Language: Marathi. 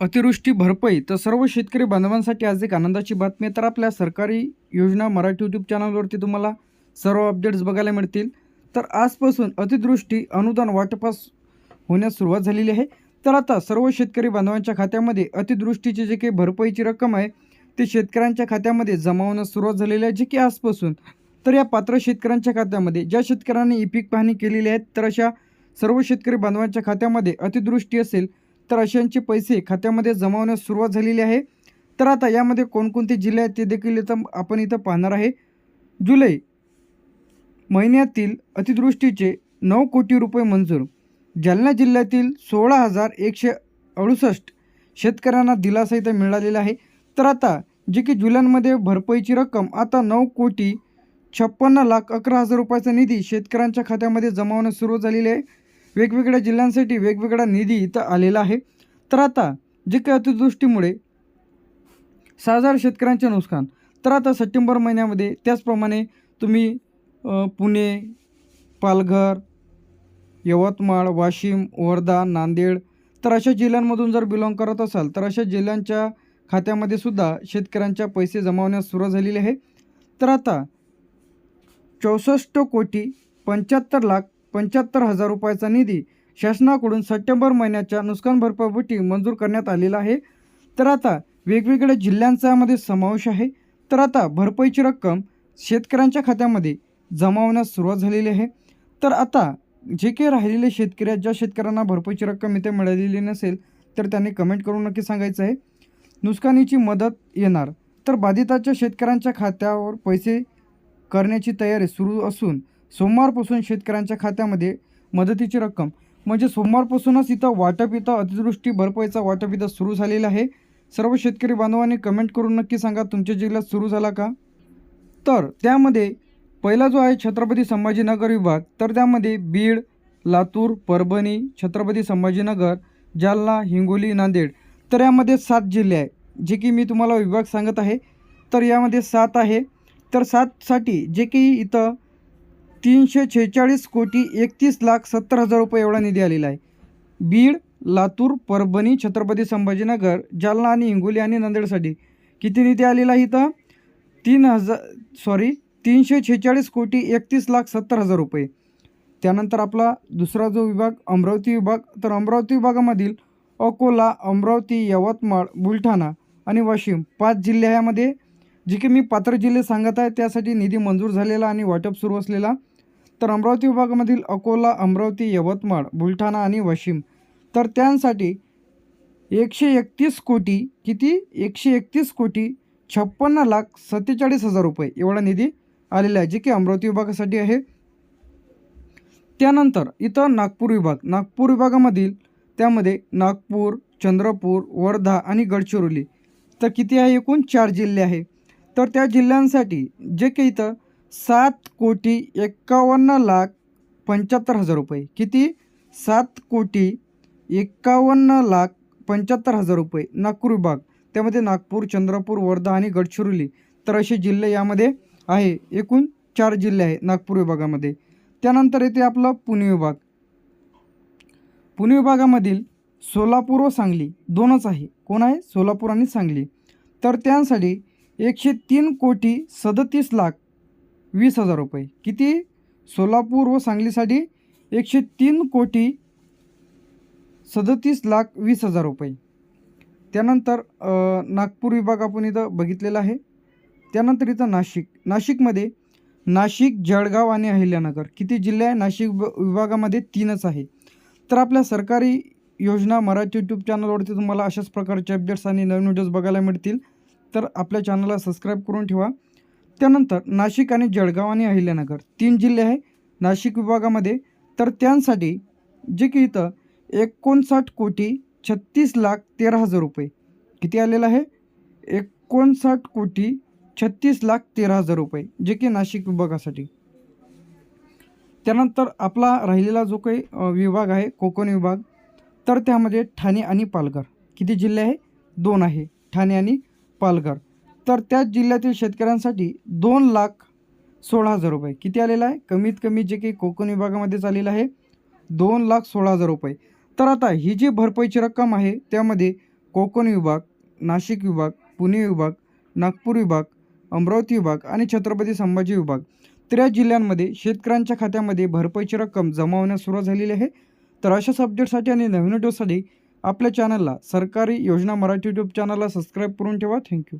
अतिवृष्टी भरपाई तर सर्व शेतकरी बांधवांसाठी आज एक आनंदाची बातमी आहे. तर आपल्या सरकारी योजना मराठी यूट्यूब चॅनलवरती तुम्हाला सर्व अपडेट्स बघायला मिळतील. तर आजपासून अतिवृष्टी अनुदान वाटपास होण्यास सुरुवात झालेली आहे. तर आता सर्व शेतकरी बांधवांच्या खात्यामध्ये अतिवृष्टीची जे काही भरपाईची रक्कम आहे ते शेतकऱ्यांच्या खात्यामध्ये जमा होण्यास सुरुवात झालेली आहे जे की आजपासून. तर या पात्र शेतकऱ्यांच्या खात्यामध्ये ज्या शेतकऱ्यांनी ई पीक पाहणी केलेली आहे तर अशा सर्व शेतकरी बांधवांच्या खात्यामध्ये अतिदृष्टी असेल तर अशांचे पैसे खात्यामध्ये जमा होण्यास सुरुवात झालेली आहे. तर आता यामध्ये कोणकोणते जिल्हे आहेत ते देखील इथं आपण इथं पाहणार आहे. जुलै महिन्यातील अतिदृष्टीचे नऊ कोटी रुपये मंजूर. जालना जिल्ह्यातील सोळा हजार एकशे अडुसष्ट शेतकऱ्यांना दिलासा इथं मिळालेला आहे. तर आता जे की जुलैमध्ये भरपाईची रक्कम आता नऊ कोटी छप्पन्न लाख अकरा हजार रुपयाचा निधी शेतकऱ्यांच्या खात्यामध्ये जमा होण्यास सुरू झालेली आहे. वेगवेगळ्या जिल्ह्यांसाठी वेगवेगळा निधी इथं आलेला आहे. तर आता जे काही अतिवृष्टीमुळे सहा हजार शेतकऱ्यांचे नुकसान तर आता सप्टेंबर महिन्यामध्ये त्याचप्रमाणे तुम्ही पुणे पालघर यवतमाळ वाशिम वर्धा नांदेड तर अशा जिल्ह्यांमधून जर बिलॉंग करत असाल तर अशा जिल्ह्यांच्या खात्यामध्ये सुद्धा शेतकऱ्यांच्या पैसे जमावण्यास सुरुवात झालेली आहे. तर आता चौसष्ट कोटी पंच्याहत्तर लाख पंच्याहत्तर हजार रुपयाचा निधी शासनाकडून सप्टेंबर महिन्याच्या नुकसान भरपाईपोटी मंजूर करण्यात आलेला आहे. तर आता वेगवेगळ्या जिल्ह्यांचा यामध्ये समावेश आहे. तर आता भरपाईची रक्कम शेतकऱ्यांच्या खात्यामध्ये जमा होण्यास सुरुवात झालेली आहे. तर आता जे काही राहिलेले शेतकरी आहेत ज्या शेतकऱ्यांना भरपाईची रक्कम इथे मिळालेली नसेल तर त्यांनी कमेंट करून नक्की सांगायचं आहे. नुकसानीची मदत येणार. तर बाधिताच्या शेतकऱ्यांच्या खात्यावर पैसे करण्याची तयारी सुरू असून सोमवारपासून शेतकऱ्यांच्या खात्यामध्ये मदतीची रक्कम. म्हणजे सोमवारपासूनच इथं वाटप इथं अतिवृष्टी भरपाईचा वाटप इथं सुरू झालेला आहे. सर्व शेतकरी बांधवांनी कमेंट करून नक्की सांगा तुमच्या जिल्ह्यात सुरू झाला का? तर त्यामध्ये पहिला जो आहे छत्रपती संभाजीनगर विभाग तर त्यामध्ये बीड लातूर परभणी छत्रपती संभाजीनगर जालना हिंगोली नांदेड. तर यामध्ये सात जिल्हे आहे जे की मी तुम्हाला विभाग सांगत आहे. तर यामध्ये सात आहे. तर सातसाठी जे की इथं तीनशे छेचाळीस कोटी एकतीस लाख सत्तर हजार रुपये एवढा निधी आलेला आहे. बीड लातूर परभणी छत्रपती संभाजीनगर जालना आणि हिंगोली आणि नांदेडसाठी किती निधी आलेला आहे इथं? तीन हजार सॉरी तीनशे छेचाळीस कोटी एकतीस लाख सत्तर हजार रुपये. त्यानंतर आपला दुसरा जो विभाग अमरावती विभाग तर अमरावती विभागामधील अकोला अमरावती यवतमाळ बुलढाणा आणि वाशिम पाच जिल्ह्यामध्ये जे की मी पात्र जिल्हे सांगत आहे त्यासाठी निधी मंजूर झालेला आणि वाटप सुरू असलेला. तर अमरावती विभागामधील अकोला अमरावती यवतमाळ बुलढाणा आणि वाशिम. तर त्यांसाठी एकशे एकतीस कोटी किती? एकशे एकतीस कोटी छप्पन्न लाख सत्तेचाळीस हजार रुपये एवढा निधी आलेला आहे जे की अमरावती विभागासाठी आहे. त्यानंतर इथं नागपूर विभाग. नागपूर विभागामधील त्यामध्ये नागपूर चंद्रपूर वर्धा आणि गडचिरोली. तर किती आहे एकूण? चार जिल्हे आहे. तर त्या जिल्ह्यांसाठी जे काही इथं सात कोटी एक्कावन्न लाख पंच्याहत्तर हजार रुपये. किती? सात कोटी एक्कावन्न लाख पंच्याहत्तर हजार रुपये. नागपूर विभाग. त्यामध्ये नागपूर चंद्रपूर वर्धा आणि गडचिरोली तर असे जिल्हे यामध्ये आहे. एकूण चार जिल्हे आहे नागपूर विभागामध्ये. त्यानंतर येते आपला पुणे विभाग. पुणे विभागामधील सोलापूर व सांगली दोनच आहे. कोण आहे? सोलापूर आणि सांगली. तर त्यांसाठी एकशे तीन कोटी सदतीस लाख वीस हजार रुपये. किती? सोलापूर व सांगलीसाठी एकशे तीन कोटी सदतीस लाख वीस हजार रुपये. त्यानंतर नागपूर विभाग आपण इथं बघितलेला आहे. त्यानंतर इथं नाशिक. नाशिकमध्ये नाशिक जळगाव आणि अहिल्यानगर. किती जिल्हे आहे? नाशिक विभागामध्ये तीनच आहे. तर आपल्या सरकारी योजना मराठी यूट्यूब चॅनलवरती तुम्हाला अशाच प्रकारचे अपडेट्स आणि नवीन व्हिडिओज बघायला मिळतील. तर आपल्या चॅनलला सबस्क्राईब करून ठेवा. त्यानंतर नाशिक आणि जळगाव आणि अहिल्यानगर तीन जिल्हे आहे नाशिक विभागामध्ये तर त्यांसाठी जे की इथं एकोणसाठ कोटी छत्तीस लाख तेरा हजार रुपये किती आलेलं आहे? एकोणसाठ कोटी छत्तीस लाख तेरा हजार रुपये जे की नाशिक विभागासाठी. त्यानंतर आपला राहिलेला जो काही विभाग आहे कोकण विभाग तर त्यामध्ये ठाणे आणि पालघर किती जिल्हे आहे? दोन आहे. ठाणे आणि पालघर. तर त्याच जिल्ह्यातील शेतकऱ्यांसाठी दोन लाख सोळा हजार रुपये. किती आलेला आहे? कमीत कमी जे काही कोकण विभागामध्ये आलेलं आहे दोन लाख सोळा हजार रुपये. तर आता ही जी भरपाईची रक्कम आहे त्यामध्ये कोकण विभाग नाशिक विभाग पुणे विभाग नागपूर विभाग अमरावती विभाग आणि छत्रपती संभाजी विभाग. तर या जिल्ह्यांमध्ये शेतकऱ्यांच्या खात्यामध्ये भरपाईची रक्कम जमा होण्यास सुरुवात झालेली आहे. तर अशाच अपडेटसाठी आणि नवीन व्हिडिओसाठी आपल्या चॅनलला सरकारी योजना मराठी यूट्यूब चॅनलला सबस्क्राईब करून ठेवा. थँक्यू.